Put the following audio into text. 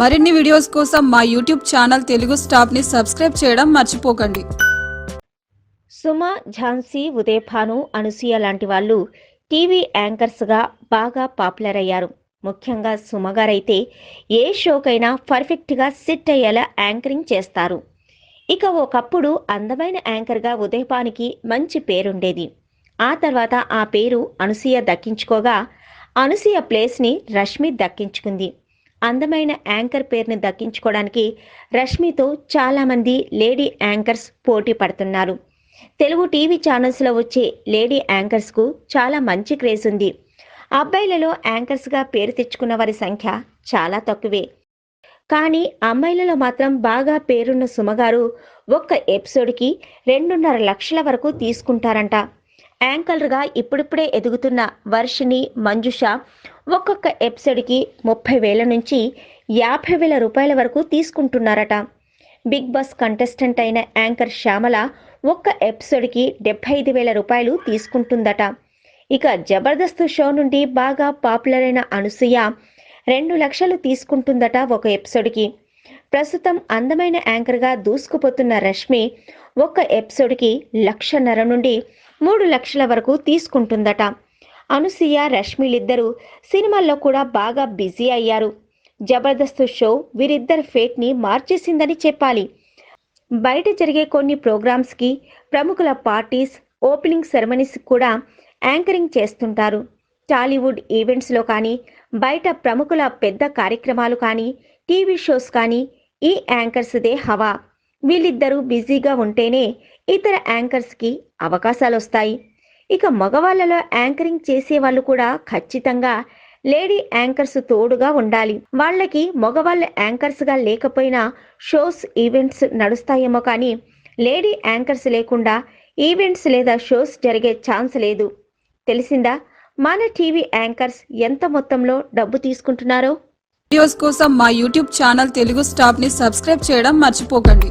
మరిన్ని వీడియోస్ కోసం మా యూట్యూబ్ ఛానల్ తెలుగు స్టాప్ని సబ్స్క్రైబ్ చేయడం మర్చిపోకండి. సుమ ఝాన్సీ ఉదయభాను అనుసూయ లాంటి వాళ్ళు టీవీ యాంకర్స్గా బాగా పాపులర్ అయ్యారు. ముఖ్యంగా సుమ గారైతే ఏ షోకైనా పర్ఫెక్ట్గా సిట్ అయ్యేలా యాంకరింగ్ చేస్తారు. ఇక ఒకప్పుడు అందమైన యాంకర్గా ఉదయభానికి మంచి పేరుండేది. ఆ తర్వాత ఆ పేరు అనుసూయ దక్కించుకోగా అనుసూయ ప్లేస్ని రష్మి దక్కించుకుంది. అందమైన యాంకర్ పేరుని దక్కించుకోవడానికి రష్మితో చాలామంది లేడీ యాంకర్స్ పోటీ పడుతున్నారు. తెలుగు టీవీ ఛానల్స్లో వచ్చే లేడీ యాంకర్స్కు చాలా మంచి క్రేజ్ ఉంది. అబ్బాయిలలో యాంకర్స్గా పేరు తెచ్చుకున్న వారి సంఖ్య చాలా తక్కువే. కానీ అమ్మాయిలలో మాత్రం బాగా పేరున్న సుమగారు ఒక్క ఎపిసోడ్కి రెండున్నర లక్షల వరకు తీసుకుంటారంట. యాంకర్గా ఇప్పుడిప్పుడే ఎదుగుతున్న వర్షిని మంజుష ఒక్కొక్క ఎపిసోడ్కి ముప్పై వేల నుంచి యాభై వేల రూపాయల వరకు తీసుకుంటున్నారట. బిగ్ బాస్ కంటెస్టెంట్ అయిన యాంకర్ శ్యామల ఒక్క ఎపిసోడ్కి డెబ్బై ఐదు వేల రూపాయలు తీసుకుంటుందట. ఇక జబర్దస్త్ షో నుండి బాగా పాపులర్ అయిన అనసూయ రెండు లక్షలు తీసుకుంటుందట ఒక ఎపిసోడ్కి. ప్రస్తుతం అందమైన యాంకర్గా దూసుకుపోతున్న రష్మి ఒక్క ఎపిసోడ్కి లక్షన్నర నుండి మూడు లక్షల వరకు తీసుకుంటుందట. అనుసూయ రష్మిలిద్దరూ సినిమాల్లో కూడా బాగా బిజీ అయ్యారు. జబర్దస్త్ షో వీరిద్దరి ఫేట్ని మార్చేసిందని చెప్పాలి. బయట జరిగే కొన్ని ప్రోగ్రామ్స్కి ప్రముఖుల పార్టీస్ ఓపెనింగ్ సెరమనీస్ కూడా యాంకరింగ్ చేస్తుంటారు. టాలీవుడ్ ఈవెంట్స్లో కానీ బయట ప్రముఖుల పెద్ద కార్యక్రమాలు కానీ టీవీ షోస్ కానీ ఈ యాంకర్స్దే హవా. వీళ్ళిద్దరూ బిజీగా ఉంటేనే ఇతర యాంకర్స్కి అవకాశాలు వస్తాయి ఇక మగవాళ్ళలో యాంకరింగ్ చేసే వాళ్ళు కూడా ఖచ్చితంగా లేడీ యాంకర్స్ తోడుగా ఉండాలి. వాళ్ళకి మగవాళ్ళ యాంకర్స్గా లేకపోయినా షోస్ ఈవెంట్స్ నడుస్తాయేమో కానీ లేడీ యాంకర్స్ లేకుండా ఈవెంట్స్ లేదా షోస్ జరిగే ఛాన్స్ లేదు. తెలిసిందా? మన టీవీ యాంకర్స్ ఎంత మొత్తంలో డబ్బు తీసుకుంటున్నారో? వీడియోస్ కోసం మా యూట్యూబ్ ఛానల్ తెలుగు స్టాప్ని సబ్స్క్రైబ్ చేయడం మర్చిపోకండి.